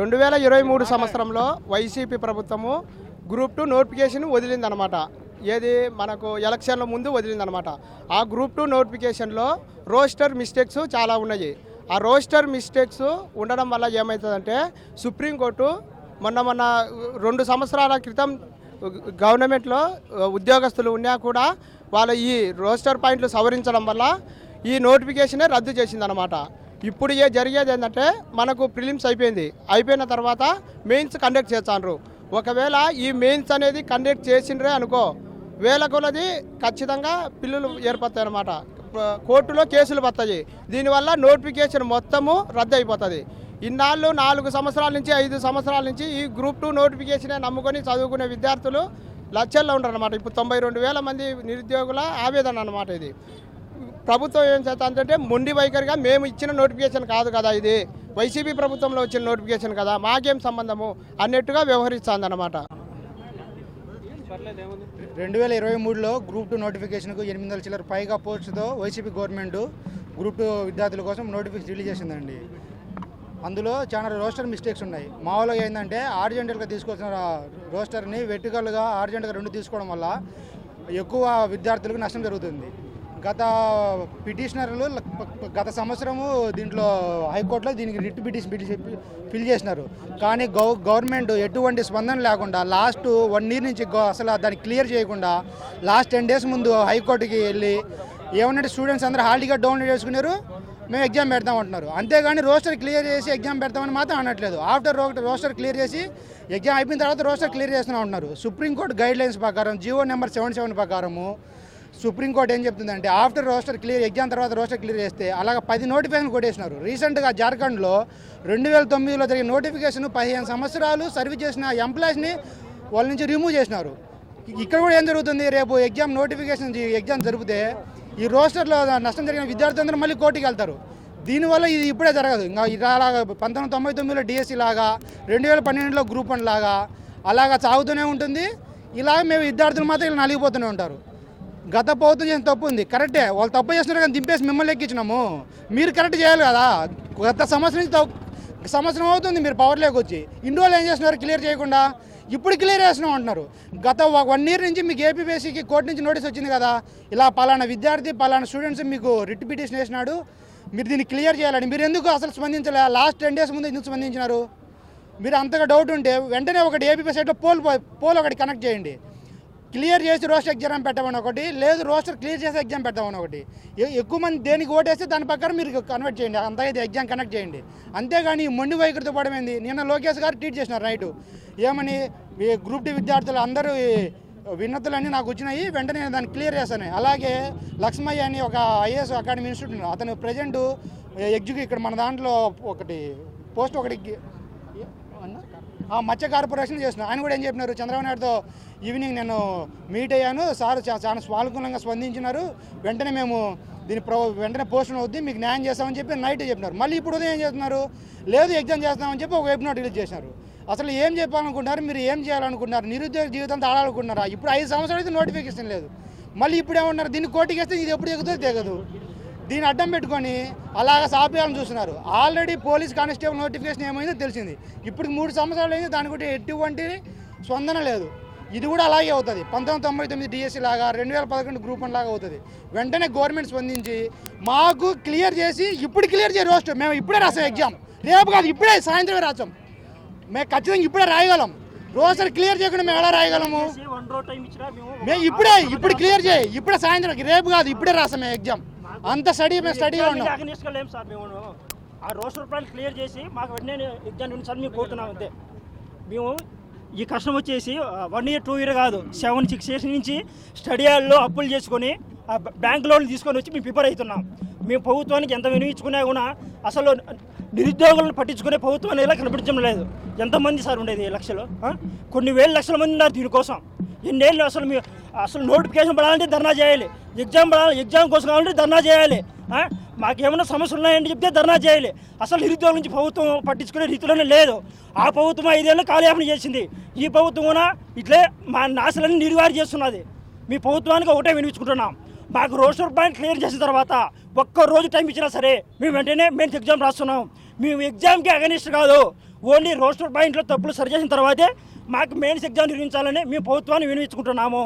రెండు వేల ఇరవై మూడు సంవత్సరంలో వైసీపీ ప్రభుత్వము గ్రూప్ టూ నోటిఫికేషన్ వదిలిందనమాట. ఏది మనకు ఎలక్షన్ల ముందు వదిలిందనమాట. ఆ గ్రూప్ టూ నోటిఫికేషన్లో రోస్టర్ మిస్టేక్స్ చాలా ఉన్నాయి. ఆ రోస్టర్ మిస్టేక్స్ ఉండడం వల్ల ఏమవుతుందంటే సుప్రీంకోర్టు మొన్న మొన్న రెండు సంవత్సరాల క్రితం గవర్నమెంట్లో ఉద్యోగస్తులు ఉన్నా కూడా వాళ్ళ ఈ రోస్టర్ పాయింట్లు సవరించడం వల్ల ఈ నోటిఫికేషనే రద్దు చేసిందనమాట. ఇప్పుడు ఏ జరిగేది ఏంటంటే మనకు ప్రిలిమ్స్ అయిపోయింది. అయిపోయిన తర్వాత మెయిన్స్ కండక్ట్ చేస్తాండ్రు. ఒకవేళ ఈ మెయిన్స్ అనేది కండక్ట్ చేసిండ్రే అనుకో వేల కొలది ఖచ్చితంగా పిల్లలు ఏర్పడతాయి అనమాట కోర్టులో కేసులు పడతాయి. దీనివల్ల నోటిఫికేషన్ మొత్తము రద్దు అయిపోతుంది ఇన్నాళ్ళు నాలుగు సంవత్సరాల నుంచి ఐదు సంవత్సరాల నుంచి ఈ గ్రూప్ టూ నోటిఫికేషనే నమ్ముకొని చదువుకునే విద్యార్థులు లక్షల్లో ఉండరు అనమాట ఇప్పుడు తొంభై రెండు వేల మంది నిరుద్యోగుల ఆవేదన అనమాట ఇది. ప్రభుత్వం ఏం చేస్తుందంటే మొండి వైఖరిగా మేము ఇచ్చిన నోటిఫికేషన్ కాదు కదా ఇది. వైసీపీ ప్రభుత్వంలో వచ్చిన నోటిఫికేషన్ కదా. మాకేం సంబంధము అన్నట్టుగా వ్యవహరిస్తుంది అనమాట రెండు వేల ఇరవై మూడులో గ్రూప్ టూ నోటిఫికేషన్కు ఎనిమిది వందల చిల్లర పైగా పోస్టుతో వైసీపీ గవర్నమెంట్ గ్రూప్ టూ విద్యార్థుల కోసం నోటిఫికేషన్ రిలీజ్ చేసిందండి. అందులో చాలా రోస్టర్ మిస్టేక్స్ ఉన్నాయి. మామూలుగా ఏంటంటే ఆర్జెంటల్గా తీసుకొచ్చిన రోస్టర్ని వెర్టికల్గా ఆర్జెంటల్గా రెండు తీసుకోవడం వల్ల ఎక్కువ విద్యార్థులకు నష్టం జరుగుతుంది. గత పిటిషనర్లు గత సంవత్సరము దీంట్లో హైకోర్టులో దీనికి రిట్ పిటిషన్ పిటిషన్ ఫిల్ చేసినారు. కానీ గవ గవర్నమెంట్ ఎటువంటి స్పందన లేకుండా లాస్ట్ వన్ ఇయర్ నుంచి అసలు దాన్ని క్లియర్ చేయకుండా లాస్ట్ టెన్ డేస్ ముందు హైకోర్టుకి వెళ్ళి ఏమన్నట్టు స్టూడెంట్స్ అందరూ హాల్ టికెట్ డౌన్లోడ్ చేసుకున్నారు మేము ఎగ్జామ్ పెడతాం అంటున్నారు. అంతేగాని రోస్టర్ క్లియర్ చేసి ఎగ్జామ్ పెడతామని మాత్రం అనట్లేదు. ఆఫ్టర్ రోస్టర్ క్లియర్ చేసి ఎగ్జామ్ అయిపోయిన తర్వాత రోస్టర్ క్లియర్ చేస్తున్నాం అంటున్నారు. సుప్రీంకోర్టు గైడ్ లైన్స్ ప్రకారం జియో నెంబర్ సెవెన్ సెవెన్ ప్రకారము సుప్రీంకోర్టు ఏం చెప్తుందంటే ఆఫ్టర్ రోస్టర్ క్లియర్ ఎగ్జామ్ తర్వాత రోస్టర్ క్లియర్ చేస్తే అలాగ పది నోటిఫికేషన్ కొట్టేసినారు. రీసెంట్గా జార్ఖండ్లో రెండు వేల తొమ్మిదిలో జరిగిన నోటిఫికేషన్ పదిహేను సంవత్సరాలు సర్వీస్ చేసిన ఎంప్లాయీస్ని వాళ్ళ నుంచి రిమూవ్ చేసినారు. ఇక్కడ కూడా ఏం జరుగుతుంది? రేపు ఎగ్జామ్ నోటిఫికేషన్ ఎగ్జామ్ జరిపితే ఈ రోస్టర్లో నష్టం జరిగిన విద్యార్థులందరూ మళ్ళీ కోర్టుకి వెళ్తారు. దీనివల్ల ఇది ఇప్పుడే జరగదు. ఇంకా ఇది పంతొమ్మిది తొంభై తొమ్మిదిలో డిఎస్సి లాగా రెండు వేల పన్నెండులో గ్రూప్ వన్ లాగా అలాగా సాగుతూనే ఉంటుంది. ఇలాగ మేము విద్యార్థులు మాత్రం ఇలా నలిగిపోతూనే ఉంటారు. గత ప్రభుత్వం చేసిన తప్పు ఉంది. కరెక్టే వాళ్ళు తప్పు చేస్తున్నారు కానీ దింపేసి మిమ్మల్ని ఎక్కించినాము. మీరు కరెక్ట్ చేయాలి కదా. గత సంవత్సరం నుంచి తప్పు సంవత్సరం అవుతుంది మీరు పవర్లోకి వచ్చి. ఇన్ని రోజులు ఏం చేస్తున్నారు? క్లియర్ చేయకుండా. ఇప్పుడు క్లియర్ చేస్తున్నాం అంటున్నారు. గత వన్ ఇయర్ నుంచి మీకు ఏపీపీఎస్సీకి కోర్టు నుంచి నోటీస్ వచ్చింది కదా. ఇలా పలానా విద్యార్థి పలానా స్టూడెంట్స్ మీకు రిట్ పిటిషన్ వేసినాడు. మీరు దీన్ని క్లియర్ చేయాలని. మీరు ఎందుకు అసలు స్పందించలే? లాస్ట్ టెన్ డేస్ ముందు ఎందుకు స్పందించినారు? మీరు అంతగా డౌట్ ఉంటే వెంటనే ఒకటి ఏపీపీ సైట్లో పోల్ పోల్ ఒకటి కనెక్ట్ చేయండి. క్లియర్ చేసి రోస్టర్ ఎగ్జామ్ పెట్టమని ఒకటి లేదు రోస్టర్ క్లియర్ చేసి ఎగ్జామ్ పెట్టమని ఒకటి. ఎక్కువ మంది దేనికి ఓటేస్తే దాని ప్రకారం మీరు కన్వర్ట్ చేయండి. అంతా ఇది ఎగ్జామ్ కనెక్ట్ చేయండి. అంతేగాని మొండి వైఖరితో పడమైంది నిన్న లోకేష్ గారు ట్వీట్ చేసినారు నైట్ ఏమని గ్రూప్ డి విద్యార్థులు అందరూ విన్నతులన్నీ నాకు వచ్చినాయి వెంటనే నేను దాన్ని క్లియర్ చేశాను అలాగే లక్ష్మయ్య అని ఒక ఐఏఎస్ అకాడమీ ఇన్స్టిట్యూట్ అతను ప్రజెంట్ ఎగ్జిక్యూ ఇక్కడ మన దాంట్లో ఒకటి పోస్ట్ ఒకటి మత్స్య కార్పొరేషన్ చేస్తున్నారు ఆయన కూడా ఏం చెప్పినారు? చంద్రబాబు నాయుడుతో ఈవినింగ్ నేను మీట్ అయ్యాను. సార్ చాలా స్వానుకూలంగా స్పందించినారు. వెంటనే మేము దీని ప్రో వెంటనే పోస్ట్ అవుద్ది. మీకు న్యాయం చేస్తామని చెప్పి నైట్ చెప్పినారు. మళ్ళీ ఇప్పుడు ఉదయం ఏం చేస్తున్నారు? లేదు ఎగ్జామ్ చేస్తామని చెప్పి ఒక వెబ్ నోట్ రిలీజ్ చేశారు. అసలు ఏం చెప్పాలనుకుంటున్నారు? మీరు ఏం చేయాలనుకుంటున్నారు? నిరుద్యోగ జీవితంతో ఆడాలనుకుంటున్నారా? ఇప్పుడు ఐదు సంవత్సరాలు అయితే నోటిఫికేషన్ లేదు. మళ్ళీ ఇప్పుడు ఏమన్నారు దీన్ని కోటికేస్తే ఇది ఎప్పుడు ఎగుతుందో తెగదు. దీన్ని అడ్డం పెట్టుకొని అలాగ సాపేయాలని చూస్తున్నారు. ఆల్రెడీ పోలీస్ కానిస్టేబుల్ నోటిఫికేషన్ ఏమైందో తెలిసింది. ఇప్పుడు మూడు సంవత్సరాలు అయింది దాని గురించి ఎటువంటి స్పందన లేదు. ఇది కూడా అలాగే అవుతుంది. పంతొమ్మిది తొంభై తొమ్మిది డిఎస్సి లాగా రెండు వేల పదకొండు గ్రూప్ వన్ లాగా అవుతుంది. వెంటనే గవర్నమెంట్ స్పందించి మాకు క్లియర్ చేసి ఇప్పుడు క్లియర్ చేయ రోస్ట్ మేము ఇప్పుడే రాసాం ఎగ్జామ్ రేపు కాదు ఇప్పుడే సాయంత్రమే రాసాం. మేము ఖచ్చితంగా ఇప్పుడే రాయగలం. రోస్టర్ క్లియర్ చేయకుండా మేము ఎలా రాయగలము? మేము మేము ఇప్పుడే ఇప్పుడు క్లియర్ చేయి. ఇప్పుడే సాయంత్రం రేపు కాదు ఇప్పుడే రాసాం మేము ఎగ్జామ్ అంత స్టడీ మేము లేం సార్ మేము. ఆ రోస్ట్ రూపాయలు క్లియర్ చేసి మాకు వెంటనే ఎగ్జామ్ సార్ మేము కోరుతున్నాం అంతే. మేము ఈ కష్టం వచ్చేసి వన్ ఇయర్ టూ ఇయర్ కాదు సెవెన్ సిక్స్ ఇయర్స్ నుంచి స్టడీ హాల్లో అప్పులు చేసుకొని ఆ బ్యాంక్ లోన్లు తీసుకొని వచ్చి మేము ప్రిపేర్ అవుతున్నాం. మేము ప్రభుత్వానికి ఎంత వినియోగించుకున్నా కూడా అసలు నిరుద్యోగులను పట్టించుకునే ప్రభుత్వం అనేది కనిపించడం లేదు. ఎంతమంది సార్ ఉండేది ఈ లక్షలు? కొన్ని వేల లక్షల మంది ఉన్నారు దీనికోసం. ఎన్నేళ్ళు అసలు మీ అసలు నోటిఫికేషన్ పడాలంటే ధర్నా చేయాలి. ఎగ్జామ్ పడాలి ఎగ్జామ్ కోసం కావాలంటే ధర్నా చేయాలి. మాకేమైనా సమస్యలు ఉన్నాయని చెప్తే ధర్నా చేయాలి. అసలు నిరుద్యోగం నుంచి ప్రభుత్వం పట్టించుకునే రీతిలోనే లేదు. ఆ ప్రభుత్వం ఐదేళ్ళు కాలయాపన చేసింది. ఈ ప్రభుత్వం కూడా ఇట్లే మా నాశలన్నీ నిర్వారి చేస్తున్నది. మీ ప్రభుత్వానికి ఒకటే వినిపించుకుంటున్నాం. మాకు రోస్టర్ పాయింట్ క్లియర్ చేసిన తర్వాత ఒక్క రోజు టైం ఇచ్చినా సరే మేము వెంటనే మేము ఎగ్జామ్ రాస్తున్నాం. మేము ఎగ్జామ్కి అగనిస్ట్ కాదు. ఓన్లీ రోస్టర్ పాయింట్లో తప్పులు సరిచేసిన తర్వాతే మాకు మెయిన్స్ ఎగ్జామ్ నిర్వహించాలని మేము ప్రభుత్వాన్ని వినిపించుకుంటున్నాము